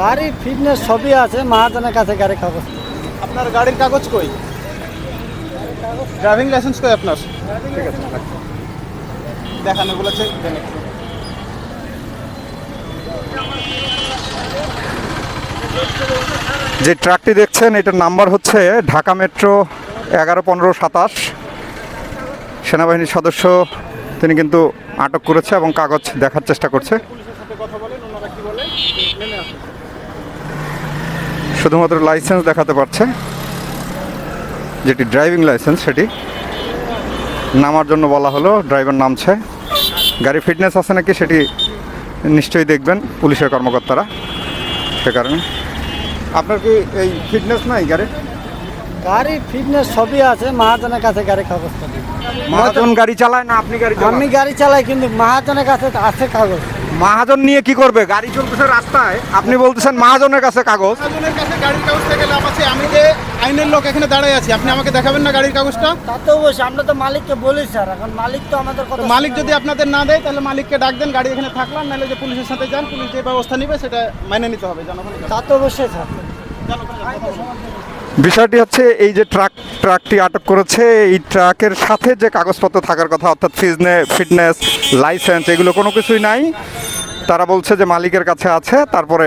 গাড়ি ফিটনেস সবই আছে মহাজনের কাছে গাড়ি কাগজ। আপনার গাড়ির কাগজ কই? ড্রাইভিং লাইসেন্স কই আপনার? ঠিক আছে দেখান চেক দেন যে ট্রাকটি দেখছেন এটার নাম্বার হচ্ছে ঢাকা মেট্রো এগারো পনেরো সাতাশ। সেনাবাহিনীর সদস্য তিনি কিন্তু আটক করেছে এবং কাগজ দেখার চেষ্টা করছে। কথা বলেন ওনারা কি বলে নেমে আসুন। শুধুমাত্র লাইসেন্স দেখাতে পারছে যেটি ড্রাইভিং লাইসেন্স সেটি নামার জন্য বলা হলো ড্রাইভার নামছে। গাড়ি ফিটনেস আছে নাকি সেটি নিশ্চয়ই দেখবেন পুলিশের কর্মকর্তারা সে কারণে। আপনার কি এই ফিটনেস নাই গাড়ি গাড়ি ফিটনেস সবই আছে মহাজনের কাছে গাড়ি কাগজ। মহাজন গাড়ি চালায় না আপনি গাড়ি আমি গাড়ি চালাই কিন্তু মহাজনের কাছে আছে কাগজ। মহাজন নিয়ে কি করবে? গাড়ি চলতেছে রাস্তায়। আপনি বলতেছেন মহাজনের কাছে কাগজ। মহাজনের কাছে গাড়ির কাগজ থেকে লাভ আছে। আমি যে আইনের লোক এখানে দাঁড়ায় আছি আপনি আমাকে দেখাবেন না গাড়ির কাগজটা? তা তো অবশ্যই আমরা তো মালিককে বলি স্যার। এখন মালিক তো আমাদের কথা মালিক যদি আপনাদের না দেয় তাহলে মালিককে ডাক দেন গাড়ি এখানে থাকলাম নাহলে যে পুলিশের সাথে যান পুলিশ যে ব্যবস্থা নিবে সেটা মেনে নিতে হবে জনগণের কাছে। তা তো অবশ্যই স্যার। বিষয়টি হচ্ছে এই যে ট্রাক ট্রাকটি আটক করেছে এই ট্রাকের সাথে যে কাগজপত্র থাকার কথা অর্থাৎ ফিজনে ফিটনেস লাইসেন্স এগুলো কোনো কিছুই নাই। তারা বলছে যে মালিকের কাছে আছে তারপরে